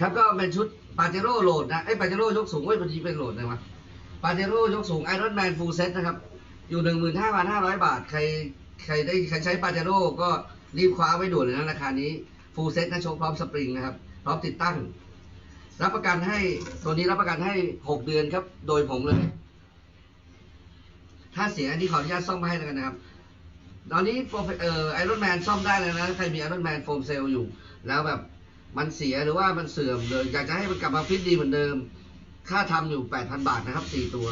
ครับก็เป็นชุดปาเจโร่โหลดนะไอ้ปาเจโร่ยกสูงเว้ยบางทีเป็นโหลดเลยวะปาเจโร่ยกสูงไอรอนแมนฟูลเซ็ตนะครับ อยู่หนึ่งหมื่นห้าพันห้าร้อยบาท ใครใครได้ใครใช้ปาเจโร่ก็รีบคว้าไว้ด่วนเลยนะราคานี้ฟูลเซ็ตนะโชว์พร้อมสปริงนะครับ พร้อมติดตั้ง รับประกันให้ตัวนี้รับประกันให้หกเดือนครับ โดยผมเลย ถ้าเสียอันนี้ขออนุญาตซ่อมมาให้แล้วกันนะครับ ตอนนี้ไอรอนแมนซ่อมได้แล้วนะ ใครมีไอรอนแมนโฟมเซลอยู่ แล้วแบบ มันเสียหรือว่ามันเสื่อมเลยอยากจะให้มันกลับมาฟิตดีเหมือนเดิม ค่าทำอยู่ 8,000 บาทนะครับ 4 ตัว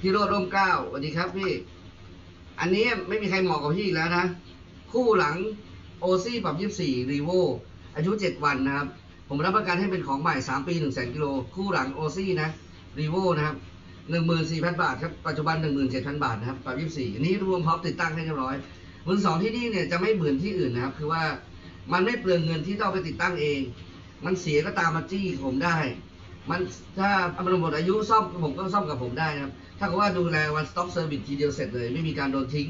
พี่โรดร่มเกล้าสวัสดีครับพี่ อันนี้ไม่มีใครเหมาะกับพี่อีกแล้วนะ คู่หลังโอซี่ปรับ 24 รีโวอายุ 7 วันนะครับ ผมรับประกันให้เป็นของใหม่ 3 ปี 1 0 0 0 0กิโล คู่หลังโอซี่นะรีโวนะครับ14,000 บาทครับ ปัจจุบัน 17,000 บาทนะครับปรับ24อันนี้รวมพร้อมติดตั้งให้เรียบร้อยมือสองที่นี่เนี่ยจะไม่เหมือนที่อื่นนะครับ คือว่ามันไม่เปลืองเงินที่ต้องไปติดตั้งเอง มันเสียก็ตามมาจี้ผมได้ มันถ้ามันหมดอายุซ่อมผมก็ซ่อมกับผมได้นะครับ ถ้าเกิดว่าดูแลวันสต็อปเซอร์วิสทีเดียวเสร็จเลย ไม่มีการโดนทิ้ง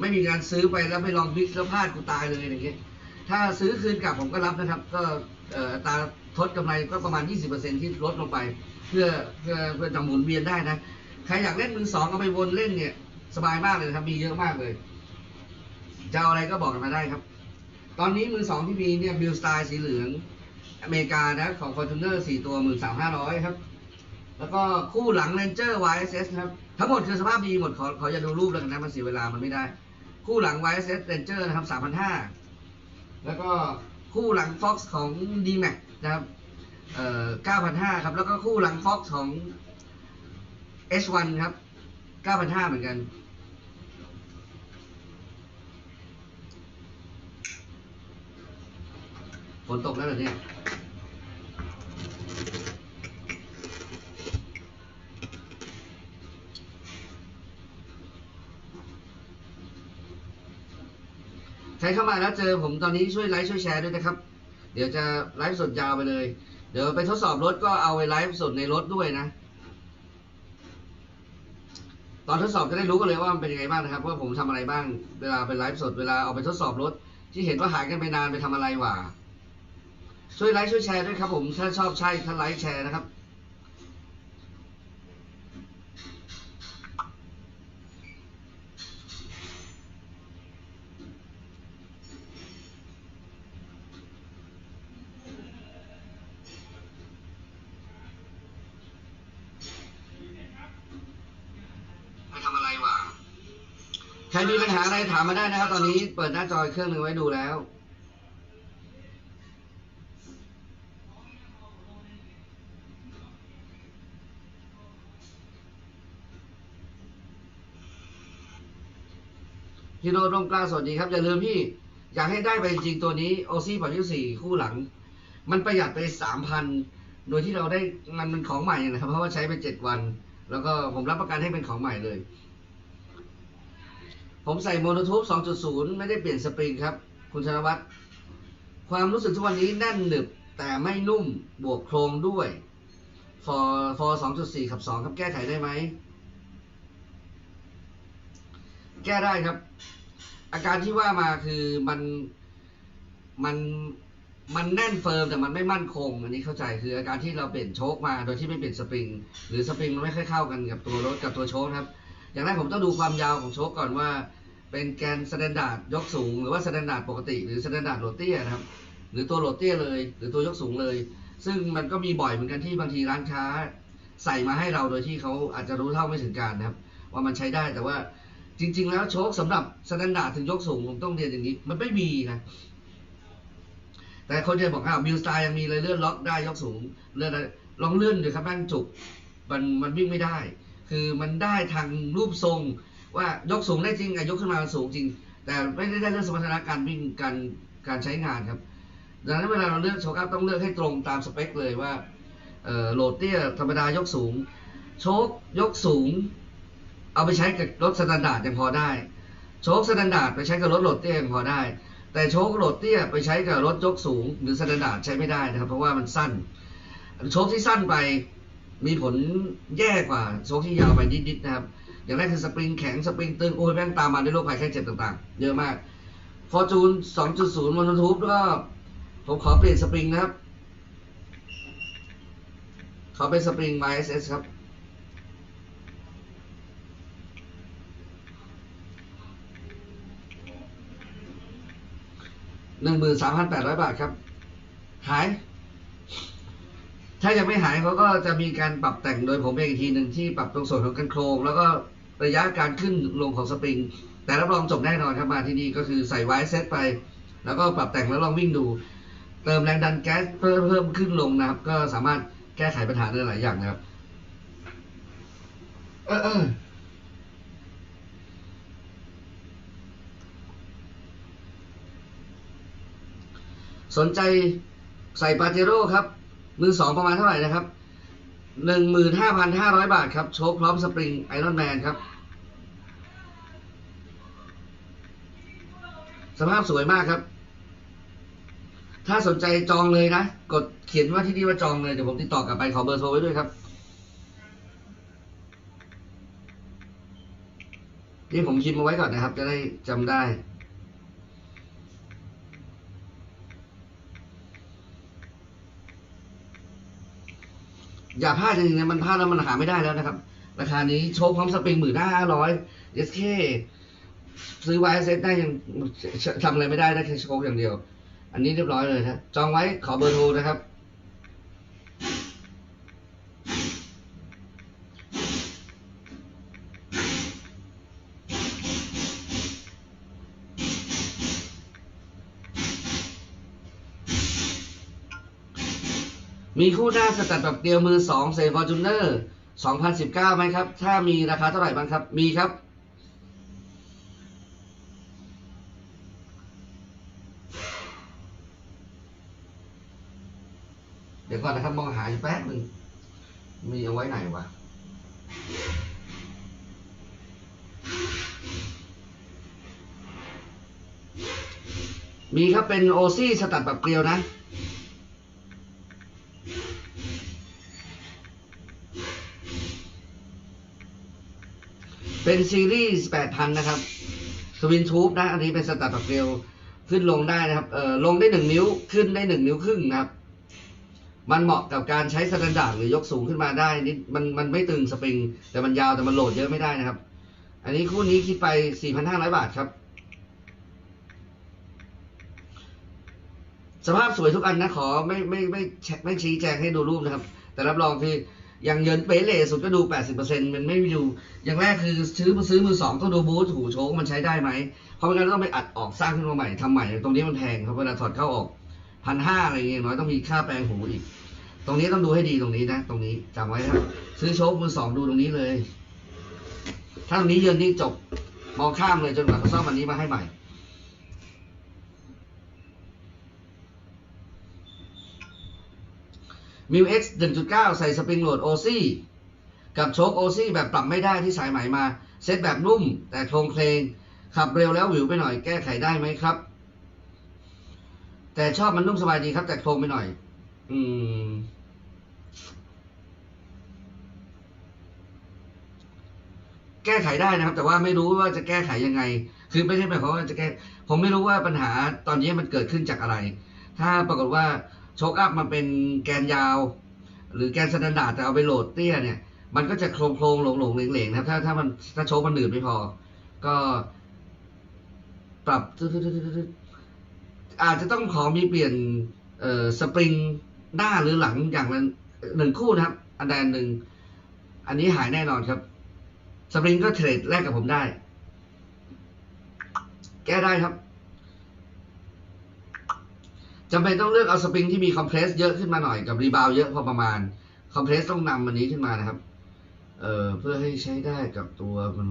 ไม่มีการซื้อไปแล้วไปลองบิ๊กแล้วพลาดกูตายเลยอย่างเงี้ย ถ้าซื้อคืนกลับผมก็รับนะครับ ก็ ตาทดกำไรก็ประมาณ 20%ที่ลดลงไป เพื่อเพื่อเพื่อจะหมุนเวียนได้นะ ใครอยากเล่นมือสองเอาไปวนเล่นเนี่ย สบายมากเลยครับมีเยอะมากเลยจะเอาอะไรก็บอกกันมาได้ครับ ตอนนี้มือสองที่มีเนี่ยบิลสไตล์สีเหลืองอเมริกานะของ Fortuner สี่ตัวหมื่นสามห้าร้อยครับ แล้วก็คู่หลัง Ranger YSS นะครับ ทั้งหมดคือสภาพดีหมดขอขออย่าดูรูปแล้วกันนะมันเสียเวลามันไม่ได้ คู่หลัง YSS Ranger นะครับสามพันห้าแล้วก็ คู่หลัง Fox ของ D-Max นะครับเอ่อ9,500 ครับ แล้วก็คู่หลัง Fox ของ H1 ครับ 9,500 เหมือนกันฝนตกแล้วเหรอเนี่ย ครเข้ามาแล้วเจอผมตอนนี้ช่วยไลค์ช่วยแชร์ด้วยนะครับ เดี๋ยวจะไลฟ์สดยาวไปเลย เดี๋ยวไปทดสอบรถก็เอาไปไลฟ์สดในรถด้วยนะ ตอนทดสอบจะได้รู้กันเลยว่ามันเป็นยังไงบ้างนะครับว่าผมทำอะไรบ้าง เวลาไปไลฟ์สดเวลาเอาไปทดสอบรถ ที่เห็นว่าหายกันไปนานไปทำอะไรวะช่วยไลค์ช่วยแชร์ด้วยครับผมถ้าชอบใช่ถ้าไลค์แชร์นะครับ ครมีปัญหาอะไรถามมาได้นะครับ ตอนนี้เปิดหน้าจอเครื่องหนึ่งไว้ดูแล้วพี่โรดร่มกล้าสวัสดีครับ อย่าลืมพี่ อยากให้ได้ไปจริงตัวนี้โอซี่ปัจจุสี่คู่หลัง มันประหยัดไปสามพันโดยที่เราได้มันเป็นของใหม่นะครับ เพราะว่าใช้ไปเจ็ดวัน แล้วก็ผมรับประกันให้เป็นของใหม่เลย ผมใส่โมโนทูบ2.0 ไม่ได้เปลี่ยนสปริงครับ คุณธนวัฒน์ความรู้สึกทุกวันนี้แน่นหนึบแต่ไม่นุ่มบวกโครงด้วยฟอฟอ2.4ขับ2ครับแก้ไขได้ไหม แก้ได้ครับ อาการที่ว่ามาคือมันมันมันแน่นเฟิร์มแต่มันไม่มั่นคง อันนี้เข้าใจคืออาการที่เราเปลี่ยนโชคมาโดยที่ไม่เปลี่ยนสปริง หรือสปริงมันไม่ค่อยเข้ากันกับตัวรถกับตัวโชคครับ อย่างแรกผมต้องดูความยาวของโชคก่อนว่า เป็นแกนสแตนดาร์ดยกสูง หรือว่าสแตนดาร์ดปกติหรือสแตนดาร์ดโหลดเตี้ยนะครับ หรือตัวโหลดเตี้ยเลย หรือตัวยกสูงเลย ซึ่งมันก็มีบ่อยเหมือนกันที่บางทีร้านค้า ใส่มาให้เราโดยที่เขาอาจจะรู้เท่าไม่ถึงการนะครับ ว่ามันใช้ได้แต่ว่าจริง ๆ แล้วโชคสำหรับสแตนดาร์ดถึงยกสูงผมต้องเรียนอย่างนี้ มันไม่มีนะแต่คนจะบอกอ้าวมิวสไตล์ยังมีเลยเลื่อนล็อกได้ยกสูงเลื่อนลองเลื่อนดูครับแม่งจุกมันมันวิ่งไม่ได้ คือมันได้ทางรูปทรง ว่ายกสูงได้จริงอะยกขึ้นมาสูงจริง แต่ไม่ได้ได้เรื่องสมรรถนะการวิ่งการการใช้งานครับดังนั้นเวลาเราเลือกโชคอัพต้องเลือกให้ตรงตามสเปคเลยว่าโหลดเตี้ยธรรมดายกสูง โชคยกสูง เอาไปใช้กับรถสแตนดาร์ดยังพอได้ โชคสแตนดาร์ดไปใช้กับรถโหลดเตี้ยยังพอได้ แต่โชคโหลดเตี้ยไปใช้กับรถยกสูง หรือสแตนดาร์ดใช้ไม่ได้นะครับ เพราะว่ามันสั้น โชคที่สั้นไป มีผลแย่กว่าโชคที่ยาวไปนิดๆนะครับ อย่างแรกคือสปริงแข็งสปริงตึงโอ้ยแม่งตามมาด้วยโรคภัยไข้เจ็บต่างๆ เยอะมาก ฟอร์จูน 2.0มอนทูบก็ผมขอเปลี่ยนสปริงนะครับ ขอเป็นสปริง YSS ครับ หนึ่งหมื่นสามพันแปดร้อยบาทครับ หาย ถ้ายังไม่หายเขาก็จะมีการปรับแต่งโดยผมเองอีกทีหนึ่งที่ปรับตรงส่วนของกันโครง แล้วก็ระยะการขึ้นลงของสปริง แต่รับรองจบแน่นอนครับมาที่นี่ก็คือใส่ไว้เซตไป แล้วก็ปรับแต่งแล้วลองวิ่งดู เติมแรงดันแก๊สเพิ่มเพิ่มขึ้นลงนะครับ ก็สามารถแก้ไขปัญหาได้หลายอย่างนะครับ เออเออสนใจใส่ปาเจโร่ครับ มือสองประมาณเท่าไหร่นะครับหนึ่งหมื่นห้าพันห้าร้อยบาทครับ โชคพร้อมสปริงไอรอนแมนครับ สภาพสวยมากครับ ถ้าสนใจจองเลยนะ กดเขียนว่าที่นี่ว่าจองเลย เดี๋ยวผมติดต่อกลับไปขอเบอร์โทรไว้ด้วยครับนี่ผมพิมพ์มาไว้ก่อนนะครับ จะได้จำได้ อย่าพลาดจริงๆนะมันพลาดแล้วมันหาไม่ได้แล้วนะครับ ราคานี้โชว์พร้อมสปริงหมื่นห้าร้อยเอสเคซื้อไว้เซ็ตได้ยังทำอะไรไม่ได้ได้แค่โชว์อย่างเดียว อันนี้เรียบร้อยเลยนะจองไว้ขอเบอร์โทรนะครับ มีคู่หน้าสตัดแบบเดียวมือสองเซฟอร์จูเนอร์สองพันสิบเก้าไหมครับ ถ้ามีราคาเท่าไหร่บ้างครับ มีครับ เดี๋ยวก่อนนะครับมองหาอยู่แป๊บหนึ่งมีเอาไว้ไหนวะมีครับเป็นโอซี่สตัดแบบเกลียวนะ เป็นซีรีส์8,000 นะครับสวินทูบนะ อันนี้เป็นสตัดแบบเกลียวขึ้นลงได้นะครับ เอ่อ ลงได้หนึ่งนิ้ว ขึ้นได้หนึ่งนิ้วครึ่งนะครับ มันเหมาะกับการใช้สแตนดาร์ดหรือยกสูงขึ้นมาได้นิดมัน มันไม่ตึงสปริง แต่มันยาวแต่มันโหลดเยอะไม่ได้นะครับ อันนี้คู่นี้คิดไป 4,500 บาทครับ สภาพสวยทุกอันนะ ขอไม่ไม่ไม่ไม่ชี้แจงให้ดูรูปนะครับ แต่รับรองคือ อย่างเยินเป๊ะเลยสุดก็ดู 80%มันไม่ดู อย่างแรกคือซื้อมาซื้อมือสองต้องดูบูทหูโชคมันใช้ได้ไหม เพราะไม่งั้นต้องไปอัดออกสร้างขึ้นมาใหม่ทำใหม่ ตรงนี้มันแพงครับเวลาถอดเข้าออกพันห้าอะไรเงี้ยน้อยต้องมีค่าแปลงหูอีก ตรงนี้ต้องดูให้ดีตรงนี้นะ ตรงนี้จำไว้ครับ ซื้อโชคมือสองดูตรงนี้เลย ถ้าตรงนี้เยินนี่จบมองข้ามเลยจนกว่าเขาซ่อมอันนี้มาให้ใหม่ มิว X 1.9 ใส่สปริงโหลดโอซี่กับโชคโอซี่แบบปรับไม่ได้ที่สายไหมมา เซตแบบนุ่ม แต่โครงเพลง ขับเร็วแล้วหวิวไปหน่อยแก้ไขได้ไหมครับ แต่ชอบมันนุ่มสบายดีครับ แต่โครงไปหน่อย อืมแก้ไขได้นะครับ แต่ว่าไม่รู้ว่าจะแก้ไขยังไง คือไม่ใช่หมายความว่าจะแก้ ผมไม่รู้ว่าปัญหาตอนนี้มันเกิดขึ้นจากอะไร ถ้าปรากฏว่า โชคอัพมาเป็นแกนยาว หรือแกนสแตนดาร์ดแต่เอาไปโหลดเตี้ยเนี่ย มันก็จะโครงโครงหลงหลงเหลงเหลงนะครับถ้าถ้ามันถ้าโชคมันหนืดไม่พอ ก็ปรับอาจจะต้องขอมีเปลี่ยนเอ่อสปริงหน้าหรือหลังอย่างละหนึ่งคู่นะครับ อันใดอันหนึ่งอันนี้หายแน่นอนครับ สปริงก็เทรดแลกกับผมได้ แก้ได้ครับ จำเป็นต้องเลือกเอาสปริงที่มีคอมเพรสเยอะขึ้นมาหน่อยกับรีบาวเยอะพอประมาณคอมเพรสต้องนำมันนี้ขึ้นมานะครับ เอ่อเพื่อให้ใช้ได้กับตัวมัน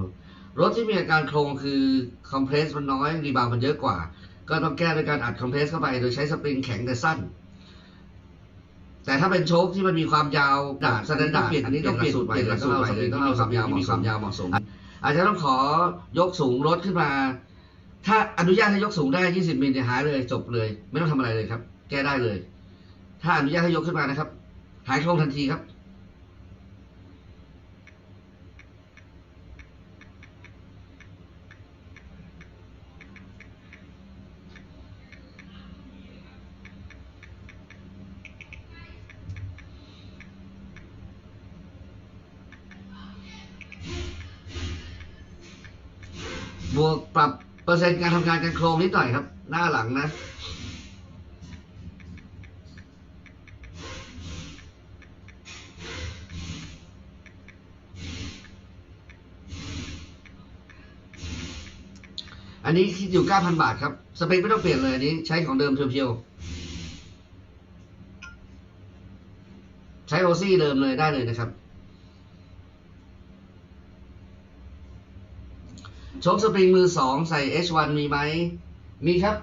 รถที่มีอาการโครงคือคอมเพรสมันน้อยรีบาวมันเยอะกว่า ก็ต้องแก้ด้วยการอัดคอมเพรสเข้าไปโดยใช้สปริงแข็งแต่สั้น แต่ถ้าเป็นโชคที่มันมีความยาวดาดสแตนดาร์ดอันนี้ต้องเปลี่ยนสูตรใหม่เลยต้องเอาสปริงต้องเอาความยาวมีความยาวเหมาะสมอาจจะต้องขอยกสูงรถขึ้นมา ถ้าอนุญาตให้ยกสูงได้ 20มิลเนี่ยหายเลยจบเลย ไม่ต้องทำอะไรเลยครับ แก้ได้เลย ถ้าอนุญาตให้ยกขึ้นมานะครับ หายโครงทันทีครับ วกปรับเป อร์เซ็นต์การทำงานกันโครงนิดหน่อยครับ หน้าหลังนะอันนี้คิดอยู่ 9,000 บาทครับ สเปคไม่ต้องเปลี่ยนเลยอันนี้ใช้ของเดิมเพียวๆ ใช้โอซี่เดิมเลยได้เลยนะครับ ชคสปริงมือสองใส่ H1 มีไหม มีครับ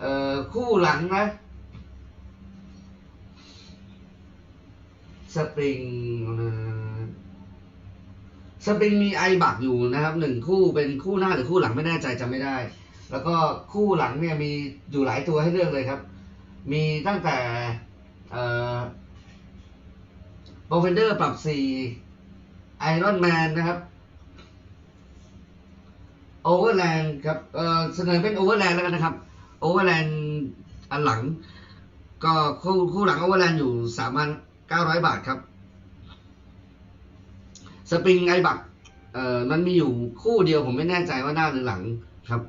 เอ่อ คู่หลังนะ สปริง สปริงมีไอบักอยู่นะครับหนึ่งคู่เป็นคู่หน้าหรือคู่หลังไม่แน่ใจจำไม่ได้ แล้วก็คู่หลังเนี่ยมีอยู่หลายตัวให้เลือกเลยครับ มีตั้งแต่ เอ่อโปรเฟนเดอร์ปรับสี่ไอรอนแมนนะครับ โอเวอร์แลนด์ครับเออเสนอเป็นโอเวอร์แลนด์แล้วกันนะครับโอเวอร์แลนด์อันหลัง ก็คู่คู่หลังโอเวอร์แลนด์อยู่สามพันเก้าร้อยบาทครับสปริงไอบักเอ่อมันมีอยู่คู่เดียวผมไม่แน่ใจว่าหน้าหรือหลังครับ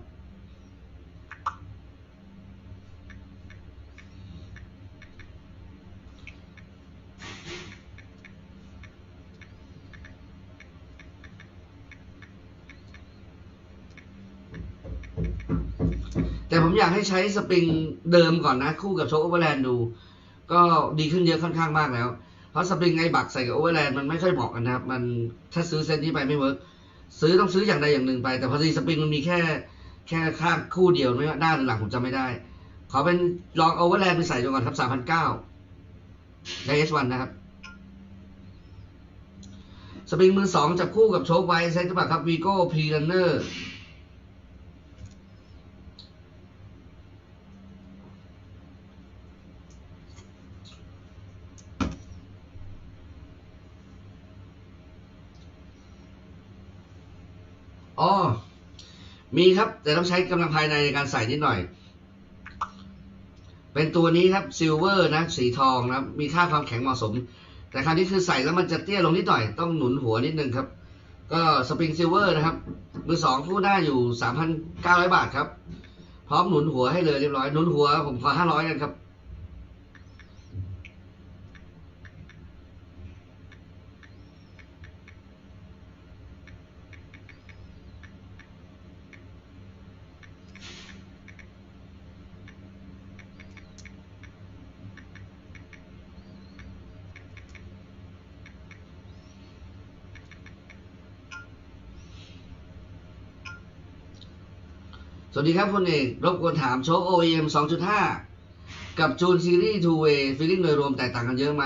แต่ผมอยากให้ใช้สปริงเดิมก่อนนะ คู่กับโชคโอเวอร์แลนด์ดู ก็ดีขึ้นเยอะค่อนข้างมากแล้ว เพราะสปริงไอบักใส่กับโอเวอร์แลนด์มันไม่ค่อยเหมาะกันนะครับมันถ้าซื้อเซตนี้ไปไม่เวิร์กซื้อต้องซื้ออย่างใดอย่างหนึ่งไป แต่พอดีสปริงมันมีแค่แค่ข้างคู่เดียวไม่ว่าหน้าหรือหลังผมจำไม่ได้ ขอเป็นลองโอเวอร์แลนด์ไปใส่ดูก่อนครับสามพันเก้าใน S1 นะครับสปริงมือสองจับคู่กับโชคไวเซ็ตหรือเปล่าครับวีโก้พรีรันเนอร์ อ๋อ มีครับ แต่ต้องใช้กำลังภายในในการใส่นิดหน่อย เป็นตัวนี้ครับซิลเวอร์นะ สีทองนะ มีค่าความแข็งเหมาะสม แต่คราวนี้คือใส่แล้วมันจะเตี้ยลงนิดหน่อย ต้องหนุนหัวนิดนึงครับ ก็สปริงซิลเวอร์นะครับ มือสองคู่ได้าอยู่สามพันเก้าร้อยบาทครับ พร้อมหนุนหัวให้เลยเรียบร้อย หนุนหัวผมขอห้าร้อยกันครับ สวัสดีครับคุณเอกรบกวนถามโชค OEM 2.5 กับจูนซีรีส์ Two Way ฟีลิ่งโดยรวมแตกต่างกันเยอะไหม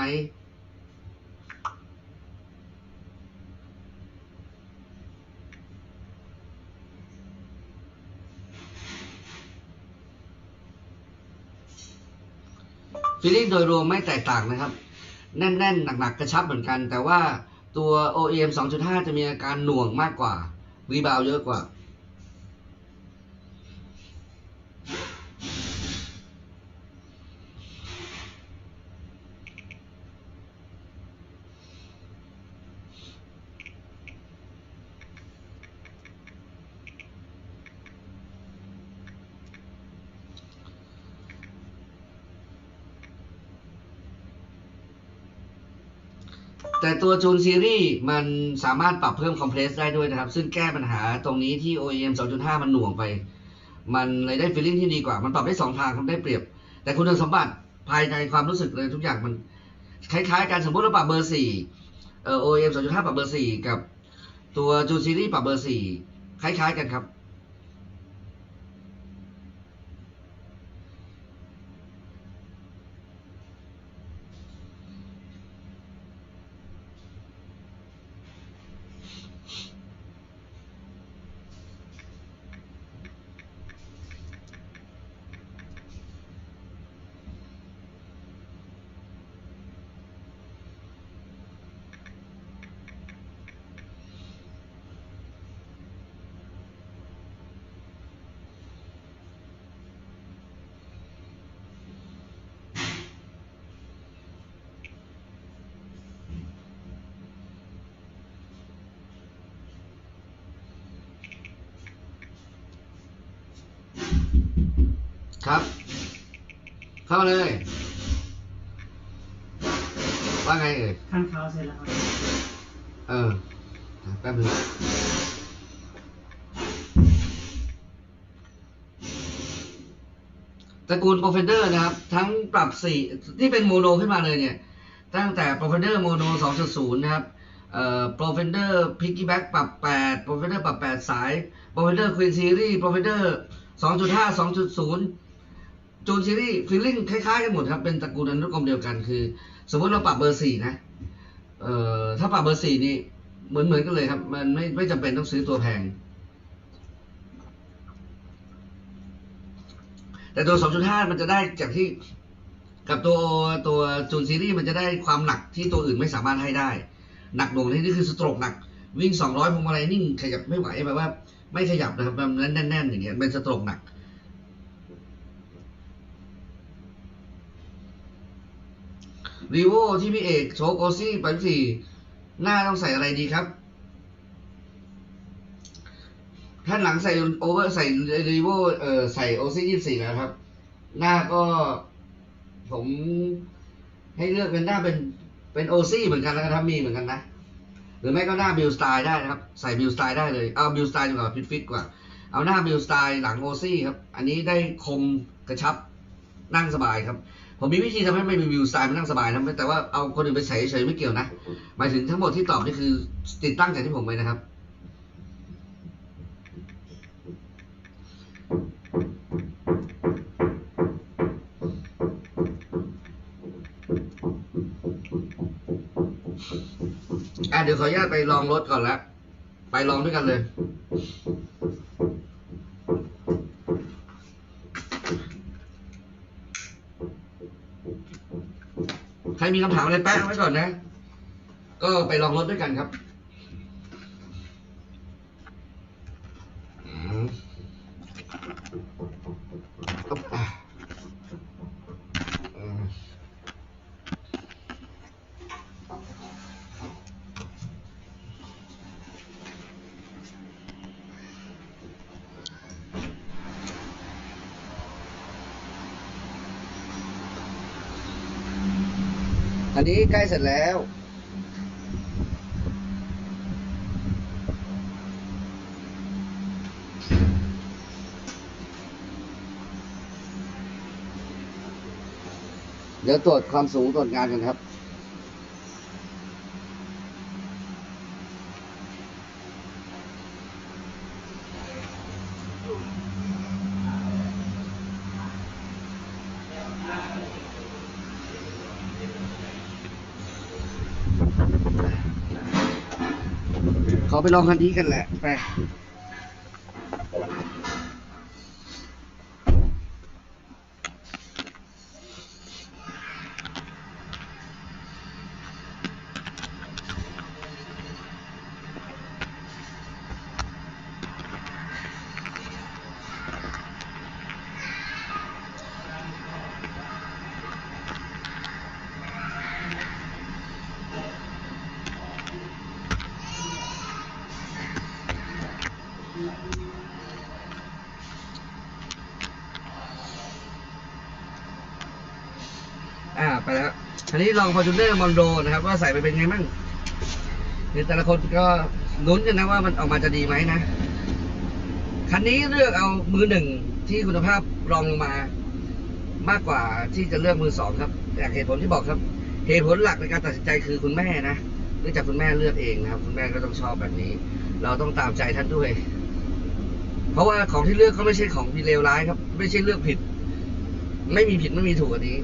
ฟีลลิ่งโดยรวมไม่แตกต่างนะครับ แน่นๆ หนักๆ กระชับเหมือนกัน แต่ว่าตัว OEM 2.5 จะมีอาการหน่วงมากกว่า รีบาวเยอะกว่า แต่ตัวจูนซีรีส์มันสามารถปรับเพิ่มคอมเพรสได้ด้วยนะครับ ซึ่งแก้ปัญหาตรงนี้ที่ OEM 2.5 มันหน่วงไป มันเลยได้ฟีลลิ่งที่ดีกว่า มันปรับได้สองทางครับได้เปรียบ แต่คุณสมบัติภายในความรู้สึกเลยทุกอย่างมันคล้ายๆกันสมมติเราปรับเบอร์สี่เอ่อ OEM 2.5 ปรับเบอร์สี่กับตัวจูนซีรีส์ปรับเบอร์สี่คล้ายๆกันครับ ครับ เข้ามาเลยว่าไงเอ่ยขั้นเขาเสร็จแล้วครับเออแป๊บนึงตระกูลโปรเฟนเดอร์นะครับ ทั้งปรับสี่ที่เป็นโมโนขึ้นมาเลยเนี่ย ตั้งแต่โปรเฟนเดอร์โมโน2.0 นะครับเอ่อโปรเฟนเดอร์พิกกี้แบ็กปรับ 8 โปรเฟนเดอร์ปรับ 8 สายโปรเฟนเดอร์ควีนซีรีส์โปรเฟนเดอร์ 2.5 2.0จูนซีรีส์ฟีลลิ่งคล้ายๆกันหมดครับ เป็นตระกูลอนุกรมเดียวกันคือ สมมติเราปรับเบอร์สี่นะเอ่อถ้าปรับเบอร์สี่นี่เหมือนเหมือนกันเลยครับ มันไม่ไม่จำเป็นต้องซื้อตัวแพง แต่ตัว 2.5 มันจะได้จากที่กับตัวตัวจูนซีรีส์มันจะได้ความหนักที่ตัวอื่นไม่สามารถให้ได้ หนักหน่วงที่นี่คือสโตรกหนัก วิ่ง 200พวงมาลัยนิ่งขยับไม่ไหวแบบว่า ไม่ขยับนะครับมันแน่นๆอย่างเงี้ยเป็นสโตรกหนัก รีโวที่พี่เอกโชคโอซี่ปันสี่หน้าต้องใส่อะไรดีครับท่านหลังใส่โอเวอร์ใส่รีโวเอ่อใส่โอซี่ยี่สี่แล้วครับ หน้าก็ผมให้เลือกเป็นหน้าเป็นเป็นโอซี่เหมือนกันแล้วกันครับมีเหมือนกันนะ หรือไม่ก็หน้าบิลสไตล์ได้นะครับ ใส่บิลสไตล์ได้เลย เอาบิลสไตล์ดีกว่าฟิตฟิตกว่า เอาหน้าบิลสไตล์หลังโอซี่ครับ อันนี้ได้คมกระชับนั่งสบายครับ ผมมีวิธีทำให้ไม่มีบิลสไตล์มันนั่งสบายนะแต่ว่าเอาคนอื่นไปใส่เฉยๆไม่เกี่ยวนะ หมายถึงทั้งหมดที่ตอบนี่คือติดตั้งจากที่ผมไปนะครับ เดี๋ยวขออนุญาตไปลองรถก่อนละไปลองด้วยกันเลยใครมีคำถามอะไรแป๊ะไว้ก่อนนะ ก็ไปลองรถด้วยกันครับอืมอ๊อบอะอืม อันนี้ใกล้เสร็จแล้ว เดี๋ยวตรวจความสูงตรวจงานกันครับ ขาไปลองคันนี้กันแหละไป ไปแล้วอันนี้ลอง Fortuner Mondo นะครับ ว่าใส่ไปเป็นไงมั่งคือแต่ละคนก็ลุ้นกันนะว่ามันออกมาจะดีไหมนะ คันนี้เลือกเอามือหนึ่งที่คุณภาพรองลงมามากกว่าที่จะเลือกมือสองครับจากเหตุผลที่บอกครับเหตุผลหลักในการตัดสินใจคือคุณแม่นะเนื่องจากคุณแม่เลือกเองนะครับ คุณแม่ก็ต้องชอบแบบนี้ เราต้องตามใจท่านด้วย เพราะว่าของที่เลือกก็ไม่ใช่ของที่เลวร้ายครับ ไม่ใช่เลือกผิด ไม่มีผิดไม่มีถูกอันนี้